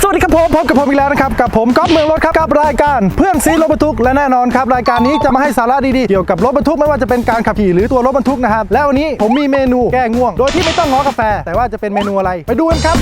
สวัสดีครับผมพบกับผมอีกแล้วนะครับ กับผมก๊อฟเมืองรถครับ กับรายการเพื่อนซีรถบรรทุกและแน่นอนครับ รายการนี้จะมาให้สาระดีๆ เกี่ยวกับรถบรรทุกไม่ว่าจะเป็นการขับขี่หรือตัวรถบรรทุกนะครับ แล้ววันนี้ผมมีเมนูแก้ง่วง โดยที่ไม่ต้องง้อกาแฟ แต่ว่าจะเป็นเมนูอะไรไปดูกันครับ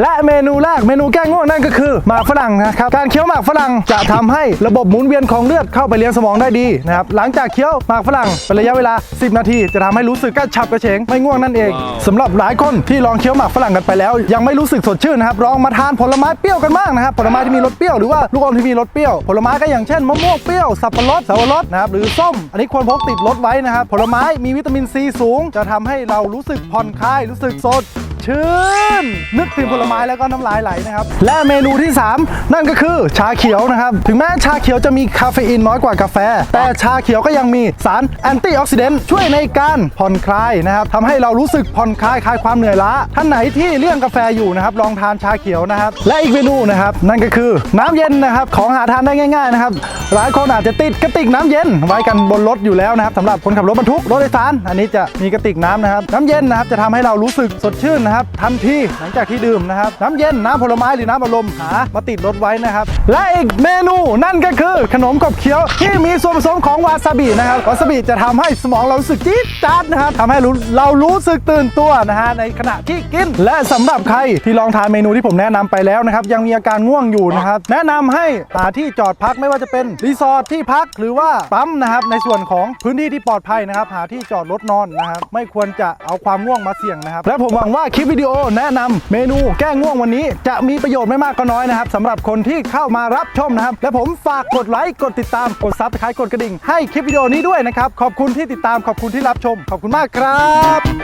และเมนูแรกเมนูแก้ง่วงนั่นก็คือหมากฝรั่งนะครับการเคี้ยวหมากฝรั่งจะทำให้ระบบหมุนเวียนของเลือดเข้าไปเลี้ยงสมองได้ดีนะครับหลังจากเคี้ยวหมากฝรั่งเป็นระยะเวลา 10 นาที จะทำให้รู้สึกกระฉับกระเฉงไม่ง่วงนั่นเองสำหรับหลายคนที่ลองเคี้ยวหมากฝรั่งกันไปแล้ว ยังไม่รู้สึกสดชื่นนะครับลองมาทานผลไม้เปรี้ยวกันบ้างนะครับผลไม้ที่มีรสเปรี้ยวหรือว่าลูกอมที่มีรสเปรี้ยวผลไม้ก็อย่างเช่นมะม่วงเปรี้ยวสับปะรดสับปะรดนะครับหรือส้ม อันนี้ควรพกติดรถไว้นะครับผลไม้มีวิตามินซีสูง จะทำให้เรารู้สึกผ่อนคลายรู้สึกสด ชื่น นึกถึงผลไม้แล้วก็น้ำลายไหลนะครับ และเมนูที่ 3 นั่นก็คือชาเขียวนะครับ ถึงแม้ชาเขียวจะมีคาเฟอีนน้อยกว่ากาแฟ แต่ชาเขียวก็ยังมีสารแอนตี้ออกซิเดนต์ช่วยในการผ่อนคลายนะครับทำให้เรารู้สึกผ่อนคลายคลายความเหนื่อยล้า ท่านไหนที่เลี่ยงกาแฟอยู่นะครับลองทานชาเขียวนะครับ และอีกเมนูนะครับนั่นก็คือน้ำเย็นนะครับของหาทานได้ง่าย ๆนะครับหลายคนอาจจะติดกระติกน้ำเย็นไว้กันบนรถอยู่แล้วนะครับสำหรับคนขับรถบรรทุกรถโดยสารอันนี้จะมีกระติกน้ำนะครับน้ำเย็นนะครับจะทำให้เรารู้สึกสดชื่นนะครับทันทีหลังจากที่ดื่มนะครับน้ำเย็นน้ำผลไม้หรือน้ำอัดลมหามาติดรถไว้นะครับ และอีกเมนูนั่นก็คือขนมกบเคี้ยวที่มีส่วนผสมของวาซาบินะครับวาซาบิจะทำให้สมองเรารู้สึกจี๊ดจ๊าดนะครับทำให้เรารู้สึกตื่นตัวนะฮะในขณะที่กิน และสำหรับใครที่ลองทานเมนูที่ผมแนะนำไปแล้วนะครับยังมีอาการง่วงอยู่นะครับแนะนำให้หาที่จอดพักไม่ว่าจะเป็นรีสอร์ทที่พักหรือว่าปั๊มนะครับในส่วนของพื้นที่ที่ปลอดภัยนะครับหาที่จอดรถนอนนะครับไม่ควรจะเอาความง่วงมาเสี่ยงนะครับและผมหวังว่าคลิปิปวิดีโอแนะนำเมนูแก้ง่วงวันนี้ จะมีประโยชน์ไม่มากก็น้อยนะครับสำหรับคนที่เข้ามารับชมนะครับ และผมฝากกดไลค์กดติดตามกดซับสไครต์กดกระดิ่งให้คลิปวิดีโอนี้ด้วยนะครับขอบคุณที่ติดตามขอบคุณที่รับชม ขอบคุณมากครับ